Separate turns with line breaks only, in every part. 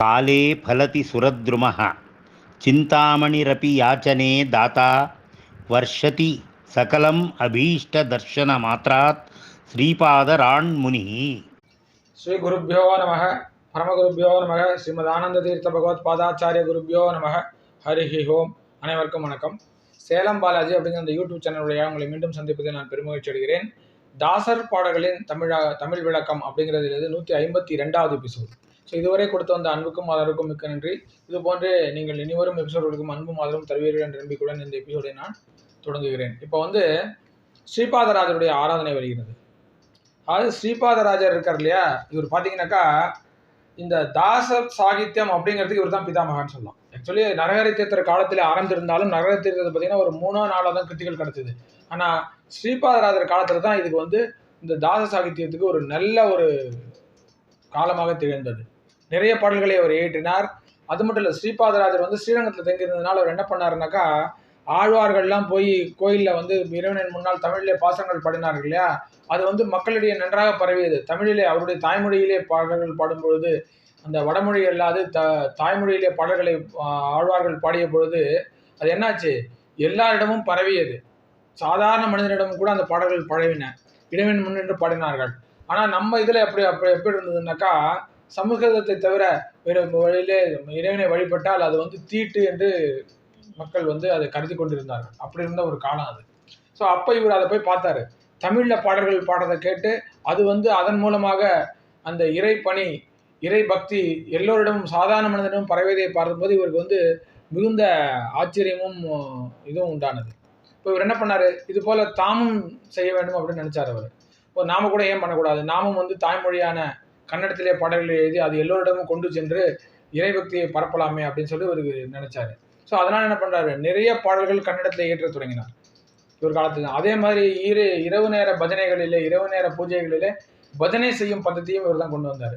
காலே பலதி சுரத்ருமஹ சிந்தாமணிரபி யாச்சனே தாத்தா வர்ஷதி சகலம் அபீஷ்ட தர்ஷன
மாத்திராத் ஸ்ரீபாதராண்முனி ஸ்ரீ குருப்பியோ நம பரமகுருப்பியோ நம ஸ்ரீமத் ஆனந்த தீர்த்த பகவத் பாதாச்சாரிய குருப்பியோ நம ஹரிஹி ஹோம் அனைவருக்கும் வணக்கம். சேலம் பாலாஜி அப்படிங்கிற அந்த யூடியூப் சேனலுடைய உங்களை மீண்டும் சந்திப்பதை நான் பெருமகிழ்ச்சி அடைகிறேன். தாசர் பாடல்களின் தமிழா தமிழ் விளக்கம் அப்படிங்கிறது நூற்றி ஐம்பத்தி ரெண்டாவது எபிசோடு. ஸோ இதுவரை கொடுத்த அந்த அன்புக்கும் ஆதரவுக்கும் மிக்க நன்றி. இது போன்று நீங்கள் இனிவரும் எபிசோடுகளுக்கும் அன்பும் ஆதரவும் தருவீர்கள் என்ற நம்பிக்கையுடன் இந்த எபிசோடை நான் தொடங்குகிறேன். இப்போ வந்து ஸ்ரீபாதராஜருடைய ஆராதனை வருகிறது. அதாவது ஸ்ரீபாதராஜர் இருக்கார் இல்லையா? இவர் பார்த்தீங்கன்னாக்கா இந்த தாச சாகித்யம் அப்படிங்கிறதுக்கு இவர் தான் பிதாமகான்னு சொல்லலாம். ஆக்சுவலி நரகரை தீர்த்தர் காலத்தில் ஆரம்பிச்சிருந்தாலும் நரகரை தீர்த்தத்தை பார்த்தீங்கன்னா ஒரு மூணோ நாளாக தான் கிருத்திகள் கிடச்சிது ஆனால் ஸ்ரீபாதராஜர் காலத்தில் தான் இதுக்கு வந்து இந்த தாச சாகித்யத்துக்கு ஒரு நல்ல ஒரு காலமாக திகழ்ந்தது. நிறைய பாடல்களை அவர் இயற்றினார். அது மட்டும் இல்லை ஸ்ரீபாதராஜர் வந்து ஸ்ரீரங்கத்தில் தங்கியிருந்ததுனால அவர் என்ன பண்ணாருனாக்கா ஆழ்வார்கள்லாம் போய் கோயிலில் வந்து இறைவனின் முன்னால் தமிழிலே பாசங்கள் பாடினார்கள் இல்லையா? அது வந்து மக்களிடையே நன்றாக பரவியது. தமிழிலே அவருடைய தாய்மொழியிலே பாடல்கள் பாடும்பொழுது அந்த வடமொழி அல்லாது த தாய்மொழியிலே பாடல்களை ஆழ்வார்கள் பாடிய பொழுது அது என்னாச்சு? எல்லாரிடமும் பரவியது. சாதாரண மனிதனிடமும் கூட அந்த பாடல்கள் பரவின. இறைவன் முன்னின்று பாடினார்கள். ஆனால் நம்ம இதில் எப்படி அப்படி எப்படி இருந்ததுன்னாக்கா சமஸ்கிருதத்தை தவிர வேறு வழியிலே இறைவனை வழிபட்டால் அது வந்து தீட்டு என்று மக்கள் வந்து அதை கருதி கொண்டிருந்தார்கள். அப்படி இருந்த ஒரு காலம் அது. ஸோ அப்போ இவர் அதை போய் பார்த்தாரு. தமிழில் பாடல்கள் பாடுறதை கேட்டு அது வந்து அதன் மூலமாக அந்த இறை பணி இறை பக்தி எல்லோரிடமும் சாதாரண மனிதனும் பரவியதை பார்க்கும்போது இவருக்கு வந்து மிகுந்த ஆச்சரியமும் இதுவும் உண்டானது. இப்போ இவர் என்ன பண்ணாரு? இது போல் தாமும் செய்ய வேண்டும் அப்படின்னு நினச்சார் அவர். இப்போ நாம கூட ஏன் பண்ணக்கூடாது? நாமும் வந்து தாய்மொழியான கன்னடத்திலே பாடல்களை எழுதி அது எல்லோரிடமும் கொண்டு சென்று இறைபக்தியை பரப்பலாமே அப்படின்னு சொல்லி இவருக்கு நினைச்சாரு. ஸோ அதனால் என்ன பண்ணுறாரு நிறைய பாடல்கள் கன்னடத்தில் இயற்ற தொடங்கினார். இவர் காலத்தில் அதே மாதிரி இரு இரவு நேர பஜனைகளிலே இரவு நேர பூஜைகளிலே பஜனை செய்யும் பద్ధதியும் இவர் தான் கொண்டு வந்தார்.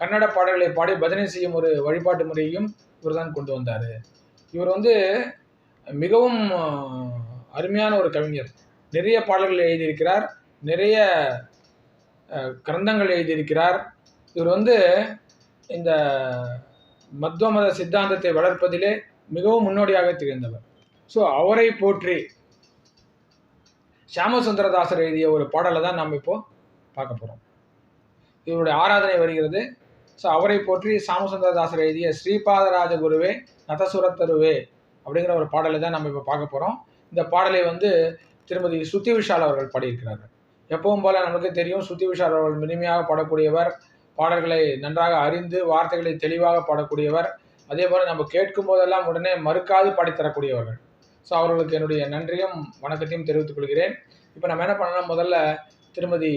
கன்னட பாடல்களை பாடி பஜனை செய்யும் ஒரு வழிபாட்டு முறையையும் இவர் தான் கொண்டு வந்தார். இவர் வந்து மிகவும் அருமையான ஒரு கவிஞர். நிறைய பாடல்கள் எழுதியிருக்கிறார். நிறைய கிரந்தங்கள் எழுதியிருக்கிறார். இவர் வந்து இந்த மத்வ மத சித்தாந்தத்தை வளர்ப்பதிலே மிகவும் முன்னோடியாக திகழ்ந்தவர். ஸோ அவரை போற்றி சியாமசுந்தரதாசர் எழுதிய ஒரு பாடலை தான் நம்ம இப்போ பார்க்க போகிறோம் இவருடைய ஆராதனை வருகிறது. ஸோ அவரை போற்றி சாமசுந்தரதாசர் எழுதிய ஸ்ரீபாதராஜ குருவே நதசுரத்தருவே அப்படிங்கிற ஒரு பாடலை தான் நம்ம இப்போ பார்க்க போகிறோம் இந்த பாடலை வந்து திருமதி சுத்தி விஷால் அவர்கள் பாடியிருக்கிறார்கள். எப்பவும் போல நமக்கு தெரியும் சுத்தி விஷால் அவர்கள் இனிமையாக பாடக்கூடியவர் பாடல்களை நன்றாக அறிந்து வார்த்தைகளை தெளிவாக பாடக்கூடியவர் அதே போல் நம்ம கேட்கும் போதெல்லாம் உடனே மறுக்காது பாடித்தரக்கூடியவர்கள் ஸோ அவர்களுக்கு என்னுடைய நன்றியும் வணக்கத்தையும் தெரிவித்துக் கொள்கிறேன் இப்போ நம்ம என்ன பண்ணலாம் முதல்ல திருமதி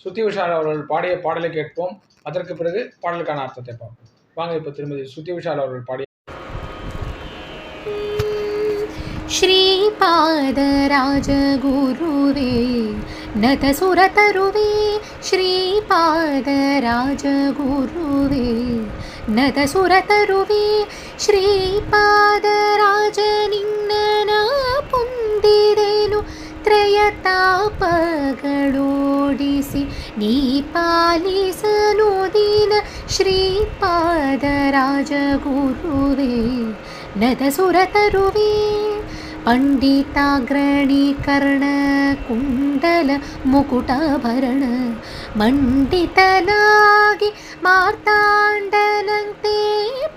சுத்தி விஷால் அவர்கள் பாடிய பாடலை கேட்போம் அதற்கு பிறகு பாடலுக்கான அர்த்தத்தை பார்ப்போம் வாங்க இப்போ திருமதி சுத்தி விஷால் அவர்கள் பாடிய
श्रीपादराजगुरुवे नतसुरतरुवे श्रीपादराजगुरुवे नदसुरतरुवे सुरतृवी श्रीपादराजनि नेनु त्रयतापोडसि पालसनो दीन श्रीपादराजगुरुवी नद पण्डिताग्रणीकर्णकुण्डलमुकुटभरण मण्डितनागिमार्ताण्डनन्ते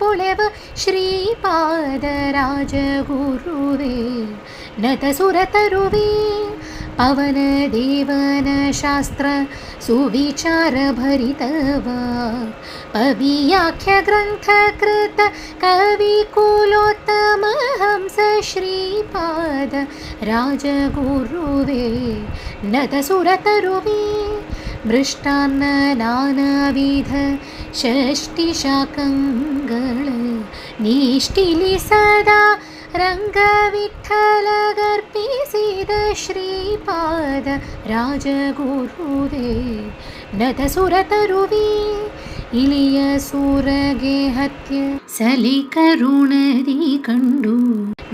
पुलव श्रीपादराजगुरुवे नतसुरतरुवे पवनदेवनशास्त्र सुविचारभरितव पवीयाख्यग्रन्थकृतकविकुलोत्तमहंस श्रीपाद राजगुरुवे नत सुरतरु मृष्टान्नविधषष्टिशाकङ्गळ निष्टिलि सदा ಮೃಷ್ಟಾನ್ನ ನಾನಾವಿಧ ಷಷ್ಟಿಶಾಕಂಗಳ ನೀಷ್ಟಿಲಿ ಸದಾ ರಂಗವಿಠಲಗರ್ಪಿಸಿದ ಶ್ರೀಪಾದ ರಾಜಗುರುವೇ ನದಸುರತರುವೇ ಇಲಿಯ ಸೂರಗೆ ಹತ್ಯ ಸಲಿ ಕರುಣದಿ ಕಂಡು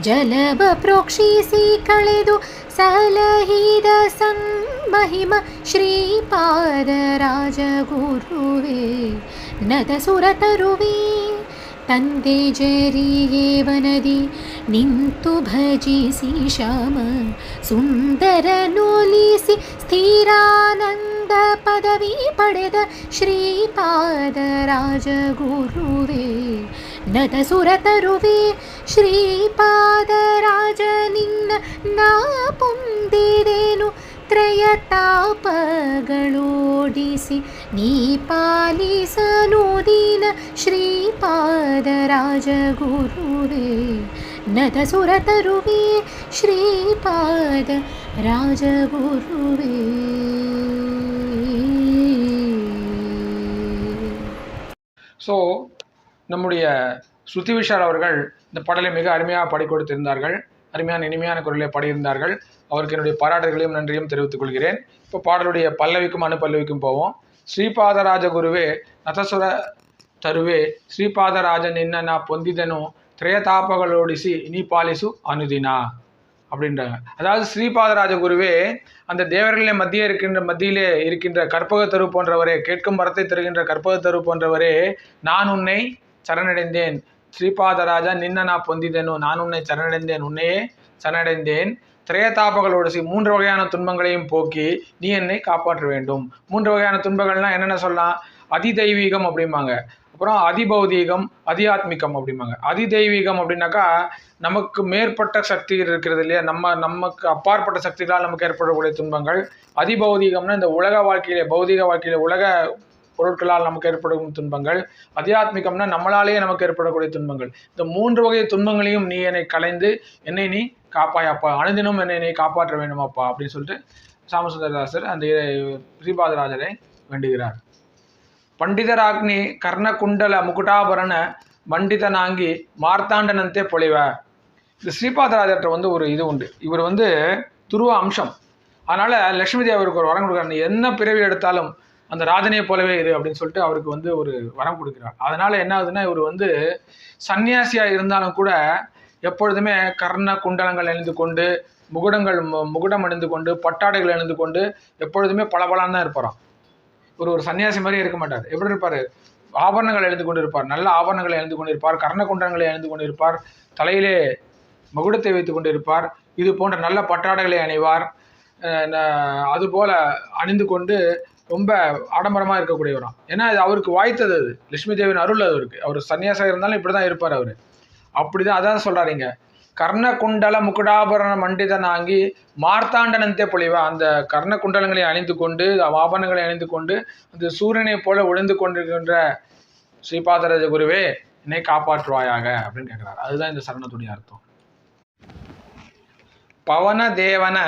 ಜಲವ ಪ್ರೋಕ್ಷಿಸಿ ಕಳೆದು ಸಲಹಿದ ಸಂಮಹಿಮ ಶ್ರೀಪಾದ ರಾಜಗುರುವೇ ನದ ಸುರತರುವೇ ತಂದೆ ಜರಿಯೇವನದಿ ನಿಂತು ಭಜಿಸಿ ಶ್ಯಾಮ ಸುಂದರ ನೋಲಿಸಿ ಸ್ಥಿರಾನಂದ ಪದವಿ ಪಡೆದ ಶ್ರೀಪಾದ ರಾಜಗುರುವೇ ನದ ಸುರತರುವೆ ಶ್ರೀಪಾದ ರಾಜ ನಿನ್ನ ನಾ ಪೊಂದಿದೇನು ತ್ರಯ నీ పాలిసనుదీన శ్రీపాదరాజగురువే నతసురతరువే శ్రీపాద రాజగురువే
ஸோ நம்முடைய ஸ்ருதி விஷால் அவர்கள் இந்த பாடலை மிக அருமையாக பாடி கொடுத்திருந்தார்கள். அருமையான இனிமையான குரலை பாடியிருந்தார்கள். அவருக்கு என்னுடைய பாராட்டுகளையும் நன்றியும் தெரிவித்துக் கொள்கிறேன். இப்போ பாடலுடைய பல்லவிக்கும் அனுப்பல்லவிக்கும் போவோம். ஸ்ரீபாதராஜ குருவே நதசுர ತರುವೆ ಶ್ರೀಪಾದರಾಜ ನಿನ್ನ ನಾ ಪೊಂದಿದನು திரயதாபகளோடிசி இனி பாலிசு அனுதினா அப்படின்றாங்க அதாவது ஸ்ரீபாதராஜ குருவே அந்த தேவர்களே மத்தியே இருக்கின்ற மத்தியிலே இருக்கின்ற கற்பகத்தரு போன்றவரே கேட்கும் வரத்தை தருகின்ற கற்பகத்தரு போன்றவரே நான் உன்னை சரணடைந்தேன் ஸ்ரீபாதராஜா நின்ன நான் பொந்திதேனோ நான் உன்னை சரணடைந்தேன் உன்னையே சரணடைந்தேன் திரேதாபகளோடு சி மூன்று வகையான துன்பங்களையும் போக்கி நீ என்னை காப்பாற்ற வேண்டும். மூன்று வகையான துன்பங்கள்னால் என்னென்ன சொல்லலாம்? அதிதெய்வீகம் அப்படிம்பாங்க. அப்புறம் அதிபௌதீகம் அதிஆத்மிகம் அப்படிம்பாங்க. அதிதெய்வீகம் அப்படின்னாக்கா நமக்கு மேற்பட்ட சக்திகள் இருக்கிறது இல்லையா? நம்ம நமக்கு அப்பாற்பட்ட சக்திகளால் நமக்கு ஏற்படக்கூடிய துன்பங்கள். அதிபௌதீகம்னா இந்த உலக வாழ்க்கையிலே பௌதீக வாழ்க்கையிலே உலக பொருட்களால் நமக்கு ஏற்படும் துன்பங்கள். அத்தியாத்மிகம்னா நம்மளாலேயே நமக்கு ஏற்படக்கூடிய துன்பங்கள். இந்த மூன்று வகை துன்பங்களையும் நீ என்னை கலைந்து என்னை நீ காப்பாயாப்பா. அனுதினம் என்னை நீ காப்பாற்ற வேண்டுமாப்பா அப்படின்னு சொல்லிட்டு சாமசுந்தரதாசர் அந்த ஸ்ரீபாதராஜரை வேண்டுகிறார். பண்டிதராக்னி கர்ணகுண்டல முகுட்டாபரண பண்டிதனாங்கி மார்த்தாண்டனந்தே பொழிவ. இந்த ஸ்ரீபாதராஜர்கிட்ட வந்து ஒரு இது உண்டு. இவர் வந்து துருவ அம்சம். அதனால் லக்ஷ்மி தேவருக்கு ஒரு வரம் கொடுக்குறாரு. என்ன பிறவி எடுத்தாலும் அந்த ராஜனையை போலவே இரு அப்படின்னு சொல்லிட்டு அவருக்கு வந்து ஒரு வரம் கொடுக்குறார். அதனால் என்ன ஆகுதுன்னா இவர் வந்து சன்னியாசியாக இருந்தாலும் கூட எப்பொழுதுமே கர்ண குண்டலங்கள் அணிந்து கொண்டு முகுடங்கள் மு- முகுடம் அணிந்து கொண்டு பட்டாடைகள் அணிந்து கொண்டு எப்பொழுதுமே பளபளன்னு தான் இருப்பாராம். ஒரு ஒரு சன்னியாசி மாதிரி இருக்க மாட்டார். எப்படி இருப்பார்? ஆபரணங்கள் எழுந்து கொண்டு இருப்பார் நல்ல ஆபரணங்களை எழுந்து கொண்டு இருப்பார் கர்ண குண்டங்களை எழுந்து கொண்டு இருப்பார் தலையிலே மகுடத்தை வைத்து கொண்டு இருப்பார் இது போன்ற நல்ல பட்டாடைகளை அணிவார். ந- அதுபோல அணிந்து கொண்டு ரொம்ப ஆடம்பரமாக இருக்கக்கூடியவராம். ஏன்னா இது அவருக்கு வாய்த்தது அது. லட்சுமி தேவியின் அருள் அது அவருக்கு. அவர் சன்னியாசகர் இருந்தாலும் இப்படி தான் இருப்பார் அவர். அப்படி தான் அதான் சொல்கிறாருங்க கர்ணகுண்டல முகுடாபரண மண்டிதனாங்கி மார்த்தாண்டனந்தே பொழிவா. அந்த கர்ணகுண்டலங்களை அணிந்து கொண்டு ஆபரணங்களை அணிந்து கொண்டு அந்த சூரியனைப் போல ஒளிந்து கொண்டிருக்கின்ற ஸ்ரீபாதராஜ குருவே என்னை காப்பாற்றுவாயாக அப்படின்னு கேட்குறாரு. அதுதான் இந்த சரணத்துடைய அர்த்தம். பவன தேவன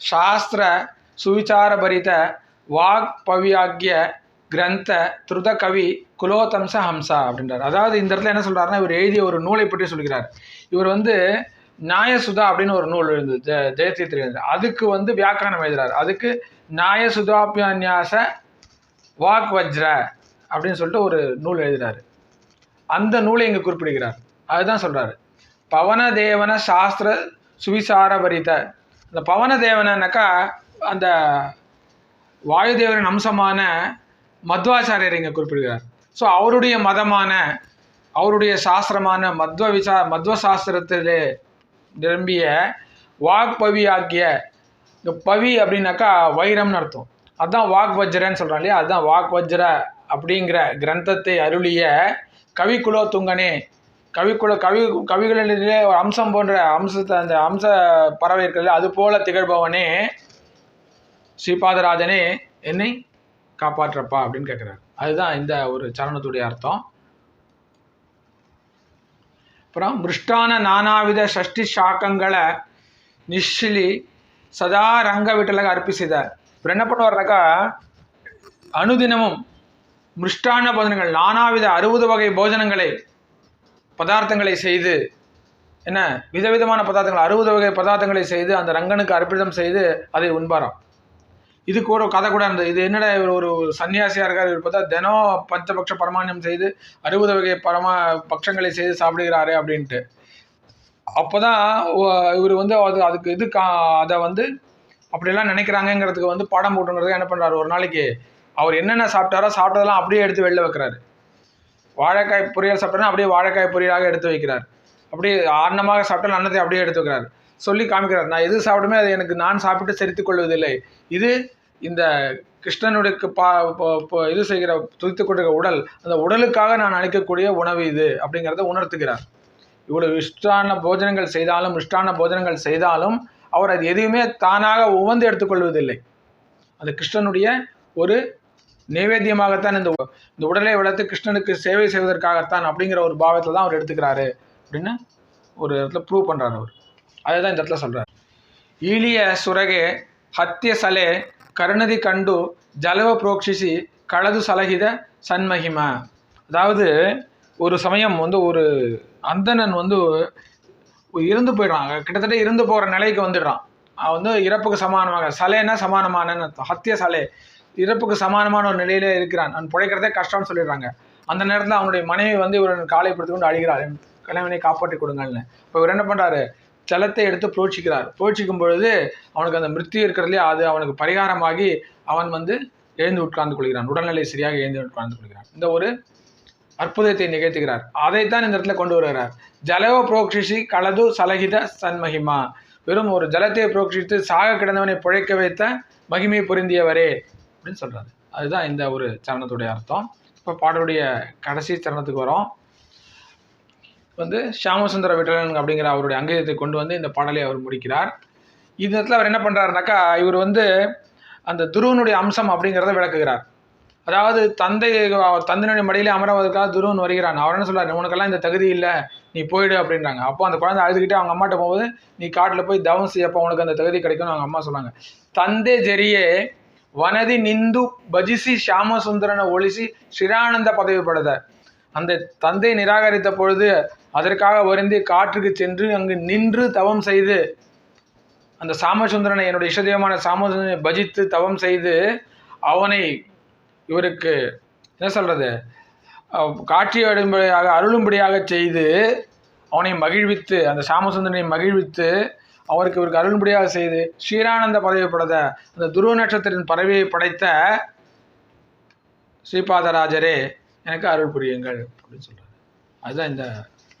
சாஸ்திர சுவிச்சாரபரித வாக்பவியாகிய கிரந்த திருத கவி குலோதம்ச ஹம்சா அப்படின்றார். அதாவது இந்த இடத்துல என்ன சொல்கிறாருன்னா இவர் எழுதிய ஒரு நூலை பற்றி சொல்கிறார். இவர் வந்து நியாயசுதா அப்படின்னு ஒரு நூல் எழுந்தது ஜெ- ஜெயதீர்த்தர் எழுந்தது அதுக்கு வந்து வியாக்கரணம் எழுதுறாரு. அதுக்கு நியாயசுதாபியான்யாச வாக் வஜ்ர அப்படின்னு சொல்லிட்டு ஒரு நூல் எழுதுறாரு. அந்த நூலை இங்கே குறிப்பிடுகிறார். அதுதான் சொல்கிறாரு பவன தேவன சாஸ்திர சுவிசாரபரித. இந்த பவன தேவனனாக்கா அந்த வாயுதேவரின் அம்சமான மத்வாச்சாரியர் இங்கே குறிப்பிடுகிறார். ஸோ அவருடைய மதமான அவருடைய சாஸ்திரமான மத்வ விசா மத்வ சாஸ்திரத்திலே நிரம்பிய வாக்பவி ஆகிய இந்த பவி அப்படின்னாக்கா வைரம்னு அர்த்தம். அதுதான் வாக் வஜ்ரன்னு சொல்கிறோம் இல்லையா? அதுதான் வாக் வஜ்ர அப்படிங்கிற கிரந்தத்தை அருளிய கவிக்குலோ துங்கனே கவிக்குல கவி கவிகளிலே ஒரு அம்சம் போன்ற அம்சத்தை அந்த அம்ச பறவை இருக்கிறது அது போல திகழ்பவனே ஸ்ரீபாதராஜனே என்னை காப்பாற்றப்பா அப்படின்னு கேட்குறாரு அதுதான் இந்த ஒரு சரணத்துடைய அர்த்தம். அப்புறம் மிருஷ்டான நானாவித ஷஷ்டி சாக்கங்களை நிஷிலி சதா ரங்க விட்டலாக அர்ப்பிசிதார் இவர் என்ன பண்ணுவார்னாக்கா அனுதினமும் மிருஷ்டான போஜனங்கள் நானாவித அறுபது வகை போஜனங்களை பதார்த்தங்களை செய்து என்ன விதவிதமான பதார்த்தங்கள் அறுபது வகை பதார்த்தங்களை செய்து அந்த ரங்கனுக்கு அர்ப்பிதம் செய்து அதை உண்பாராம். இதுக்கு ஒரு கதை கூட இருந்தது. இது என்னடா இவர் ஒரு சன்னியாசியாக இருக்கார்? இவர் பார்த்தா தினம் பஞ்சபக்ஷ பரமானியம் செய்து அறுபது வகை பரமா பட்சங்களை செய்து சாப்பிடுகிறாரு அப்படின்ட்டு. அப்போ தான் இவர் வந்து அது அதுக்கு இது கா அதை வந்து அப்படியெல்லாம் நினைக்கிறாங்கங்கிறதுக்கு வந்து பாடம் போட்டுங்கிறது என்ன பண்ணுறாரு ஒரு நாளைக்கு அவர் என்னென்ன சாப்பிட்டாரோ சாப்பிட்டதெல்லாம் அப்படியே எடுத்து வெளில வைக்கிறாரு. வாழைக்காய் பொரியல் சாப்பிட்டா அப்படியே வாழைக்காய் பொரியலாக எடுத்து வைக்கிறார். அப்படியே ஆரணமாக சாப்பிட்டால் அன்னத்தை அப்படியே எடுத்து வைக்கிறார். சொல்லி காமிக்கிறார். நான் எது சாப்பிடுமே அது எனக்கு நான் சாப்பிட்டு செரித்துக் கொள்வதில்லை. இது இந்த கிருஷ்ணனுக்கு பா இது செய்கிற துதித்து கொடுக்கிற உடல் அந்த உடலுக்காக நான் அளிக்கக்கூடிய உணவு இது அப்படிங்கிறத உணர்த்துகிறார். இவ்வளவு இஷ்டான போஜனங்கள் செய்தாலும் இஷ்டான போஜனங்கள் செய்தாலும் அவர் அது எதையுமே தானாக உவந்து எடுத்துக்கொள்வதில்லை. அது கிருஷ்ணனுடைய ஒரு நைவேத்தியமாகத்தான் இந்த இந்த உடலை வளர்த்து கிருஷ்ணனுக்கு சேவை செய்வதற்காகத்தான் அப்படிங்கிற ஒரு பாவத்தில் தான் அவர் எடுத்துக்கிறாரு அப்படின்னு ஒரு இடத்துல ப்ரூவ் பண்ணுறார் அவர். அதை தான் இந்த இடத்துல சொல்கிறார் ஈழிய சுரகே ஹத்திய சலே கருணதி கண்டு ஜலவ புரோக்ஷிசி கலது சலகித சன்மகிம. அதாவது ஒரு சமயம் வந்து ஒரு அந்தணன் வந்து இருந்து போயிடுறான். கிட்டத்தட்ட இருந்து போகிற நிலைக்கு வந்துடுறான். அவன் வந்து இறப்புக்கு சமானமாக சலேன்னா சமானமான ஹத்திய சலே. இறப்புக்கு சமானமான ஒரு நிலையில இருக்கிறான். அவன் பிழைக்கிறதே கஷ்டம்னு சொல்லிடுறாங்க. அந்த நேரத்தில் அவனுடைய மனைவி வந்து இவரை காலை படுத்துக்கொண்டு கொண்டு அழுகிறார் என் கணவனை காப்பாற்றி கொடுங்கள்னு. இப்போ இவர் என்ன பண்ணுறாரு ஜலத்தை எடுத்து புரோட்சிக்கிறார். புரோட்சிக்கும் பொழுது அவனுக்கு அந்த மிருத்தி இருக்கிறதுலே அது அவனுக்கு பரிகாரமாகி அவன் வந்து எழுந்து உட்கார்ந்து கொள்கிறான். உடல்நிலை சரியாக எழுந்து உட்கார்ந்து கொள்கிறான். இந்த ஒரு அற்புதத்தை நிகழ்த்துகிறார். அதைத்தான் இந்த இடத்துல கொண்டு வருகிறார். ஜலவ புரோக்ஷிஷி கலது சலகித சன்மகிமா. வெறும் ஒரு ஜலத்தை புரோக்ஷித்து சாக கிடந்தவனை பிழைக்க வைத்த மகிமை பொருந்தியவரே அப்படின்னு சொல்கிறார் அதுதான் இந்த ஒரு சரணத்துடைய அர்த்தம். இப்போ பாடலுடைய கடைசி சரணத்துக்கு வரோம். வந்து ஷியாமசுந்தர விட்டலன் அப்படிங்கிற அவருடைய அங்கயத்தை கொண்டு வந்து இந்த பாடலை அவர் முடிக்கிறார். இந்த இடத்துல அவர் என்ன பண்ணுறாருனாக்கா இவர் வந்து அந்த துருவனுடைய அம்சம் அப்படிங்கிறத விளக்குகிறார். அதாவது தந்தை தந்தனுடைய மடியிலே அமராவதுக்காக துருவன் வருகிறான். அவர் என்ன சொல்கிறார் உனக்கெல்லாம் இந்த தகுதி இல்லை நீ போயிடு அப்படின்றாங்க. அப்போ அந்த குழந்தை அழுதுகிட்டு அவங்க அம்மாட்ட போகும்போது நீ காட்டில் போய் தவம் செய்யப்போ உனக்கு அந்த தகுதி கிடைக்கும்னு அவங்க அம்மா சொன்னாங்க. தந்தை ஜெரியே வனதி நிந்து பஜிசி ஷியாமசுந்தரனை ஒழிசி ஸ்ரீரானந்த பதவி படுத அந்த தந்தை நிராகரித்த பொழுது அதற்காக வருந்தி காற்றுக்கு சென்று அங்கு நின்று தவம் செய்து அந்த சாமசுந்தரனை என்னுடைய இஷ்டதெய்வமான சாமசுந்தரனை பஜித்து தவம் செய்து அவனை இவருக்கு என்ன சொல்கிறது காட்சி அருளும்படியாக அருளும்படியாக செய்து அவனை மகிழ்வித்து அந்த சாமசுந்தரனை மகிழ்வித்து அவருக்கு இவருக்கு அருளும்படியாக செய்து ஸ்ரீரானந்த பதவி படைத்த அந்த துருவ நட்சத்திரத்தின் பறவையை படைத்த ஸ்ரீபாதராஜரே எனக்கு அருள் புரியுங்கள் அப்படின்னு சொல்கிறார் அதுதான் இந்த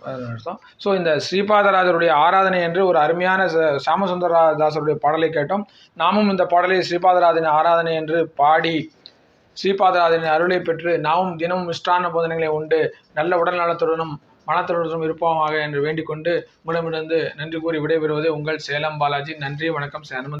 அர்த்தம் ஸோ இந்த ஸ்ரீபாதராஜருடைய ஆராதனை என்று ஒரு அருமையான ச- சாமசுந்தரதாசருடைய பாடலை கேட்டோம். நாமும் இந்த பாடலை ஸ்ரீபாதராஜன் ஆராதனை என்று பாடி ஸ்ரீபாதராஜனின் அருளை பெற்று நாமும் தினமும் மிஷ்டான போதனைகளை உண்டு நல்ல உடல் நலத்துடனும் மனத்துடனும் இருப்போமாக என்று வேண்டிக் கொண்டு உங்களிடமிருந்து நன்றி கூறி விடைபெறுவது உங்கள் சேலம் பாலாஜி. நன்றி வணக்கம் சேனமன்